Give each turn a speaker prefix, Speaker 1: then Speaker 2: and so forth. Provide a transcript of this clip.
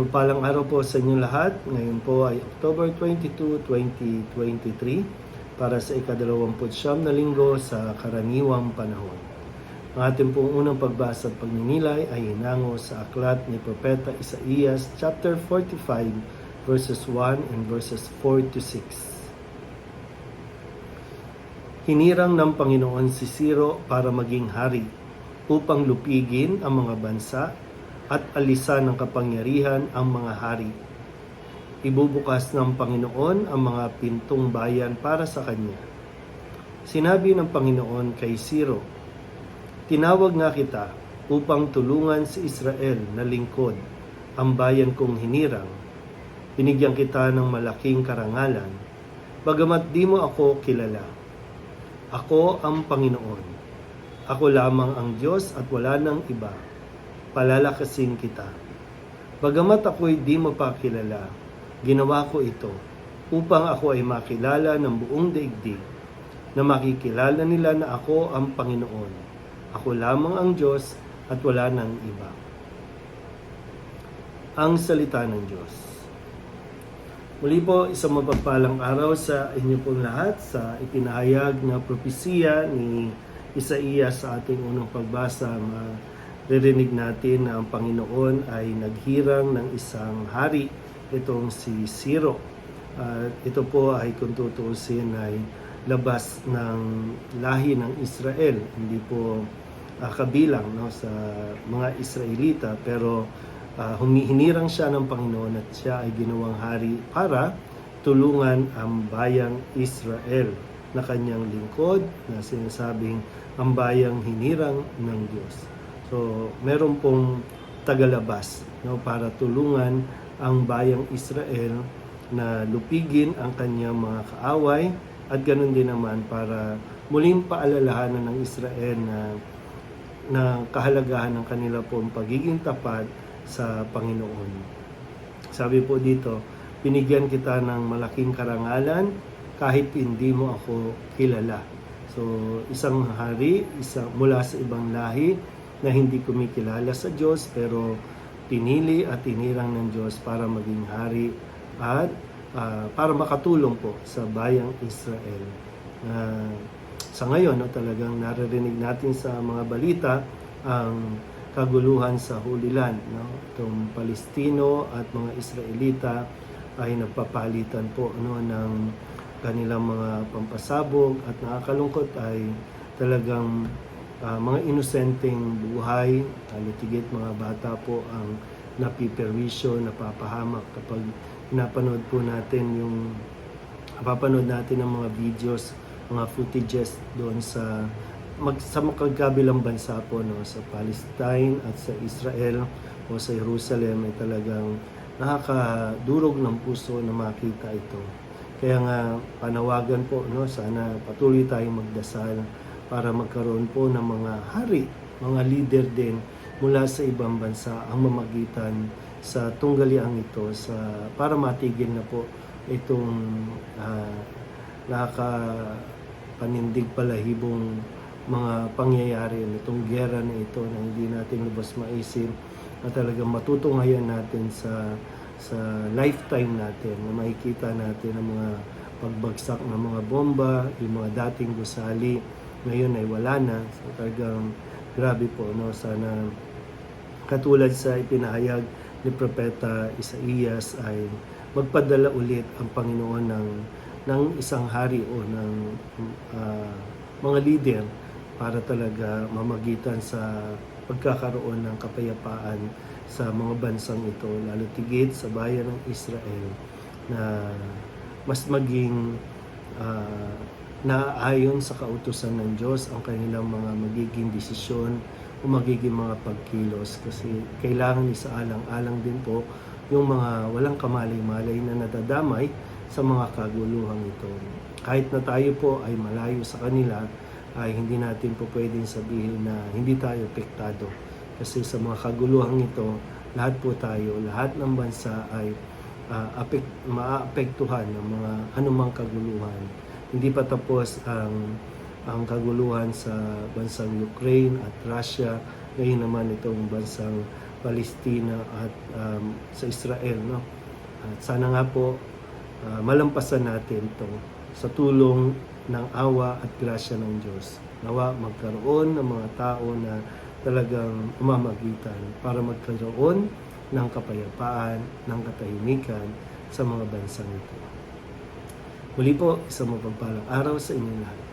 Speaker 1: Mapagpalang araw po sa inyong lahat. Ngayon po ay October 22, 2023 para sa ikadalawamput siyam na linggo sa karaniwang panahon. Ang ating pong unang pagbasa at pagninilay ay hinango sa aklat ni Propeta Isaías chapter 45 verses 1 and verses 4 to 6. Hinirang ng Panginoon si Siro para maging hari upang lupigin ang mga bansa at alisan ng kapangyarihan ang mga hari. Ibubukas ng Panginoon ang mga pintong bayan para sa kanya. Sinabi ng Panginoon kay Siro, Tinawag nga kita upang tulungan si Israel na lingkod, ang bayan kong hinirang. Binigyan kita ng malaking karangalan, bagamat di mo ako kilala. Ako ang Panginoon. Ako lamang ang Diyos at wala nang iba palalakasin kita. Bagamat ako'y di mo pa kilala, ginawa ko ito upang ako ay makilala ng buong daigdig, na makikilala nila na ako ang Panginoon. Ako lamang ang Diyos at wala nang iba. Ang salita ng Diyos. Muli po, isang mapagpalang araw sa inyo pong lahat sa ipinahayag na propesiya ni Isaías sa ating unang pagbasa. Ma- ririnig natin na ang Panginoon ay naghirang ng isang hari, itong si Siro. At ito po ay kung tutuusin ay labas ng lahi ng Israel, hindi po ah, kabilang no, sa mga Israelita, pero uh, humihinirang siya ng Panginoon at siya ay ginawang hari para tulungan ang bayang Israel na kanyang lingkod na sinasabing ang bayang hinirang ng Diyos. So, meron pong tagalabas no, para tulungan ang bayang Israel na lupigin ang kanyang mga kaaway at ganun din naman para muling paalalahanan ng Israel na na kahalagahan ng kanila pong pagiging tapat sa Panginoon. Sabi po dito, binigyan kita ng malaking karangalan kahit hindi mo ako kilala. So, isang hari, isa, mula sa ibang lahi, na hindi kumikilala sa Diyos pero pinili at tinirang ng Diyos para maging hari at uh, para makatulong po sa bayang Israel. Uh, sa ngayon, no, talagang naririnig natin sa mga balita ang kaguluhan sa Holy Land. No? Itong Palestino at mga Israelita ay nagpapalitan po no, ng kanilang mga pampasabog at nakakalungkot ay talagang uh, mga inosenteng buhay, halitigit mga bata po ang napiperwisyo, napapahamak kapag napanood po natin yung napapanood natin ang mga videos, mga footages doon sa mag, sa magkagabilang bansa po no, sa Palestine at sa Israel o sa Jerusalem ay talagang nakakadurog ng puso na makita ito. Kaya nga panawagan po no sana patuloy tayong magdasal para magkaroon po ng mga hari, mga leader din mula sa ibang bansa ang mamagitan sa tunggaliang ito sa para matigil na po itong uh, nakakapanindig palahibong mga pangyayari nitong gera na ito na hindi natin lubos maisip na talagang matutunghayan natin sa sa lifetime natin na makikita natin ang mga pagbagsak ng mga bomba, yung mga dating gusali, ngayon ay wala na. So talagang grabe po, no? Sana katulad sa ipinahayag ni Propeta Isaías ay magpadala ulit ang Panginoon ng ng isang hari o ng uh, mga leader para talaga mamagitan sa pagkakaroon ng kapayapaan sa mga bansang ito, lalo tigit sa bayan ng Israel na mas maging uh, na ayon sa kautusan ng Diyos ang kanilang mga magiging desisyon o magiging mga pagkilos kasi kailangan isaalang-alang din po yung mga walang kamalay-malay na nadadamay sa mga kaguluhang ito. Kahit na tayo po ay malayo sa kanila, ay hindi natin po pwedeng sabihin na hindi tayo pektado. Kasi sa mga kaguluhang ito, lahat po tayo, lahat ng bansa ay uh, apek, maapektuhan ng mga anumang kaguluhan hindi pa tapos ang ang kaguluhan sa bansang Ukraine at Russia. Ngayon naman itong bansang Palestina at um, sa Israel. No? At sana nga po ah, malampasan natin to sa tulong ng awa at grasya ng Diyos. Nawa magkaroon ng mga tao na talagang umamagitan para magkaroon ng kapayapaan, ng katahimikan sa mga bansang ito. Muli po, isang mapagpalang araw sa inyong lahat.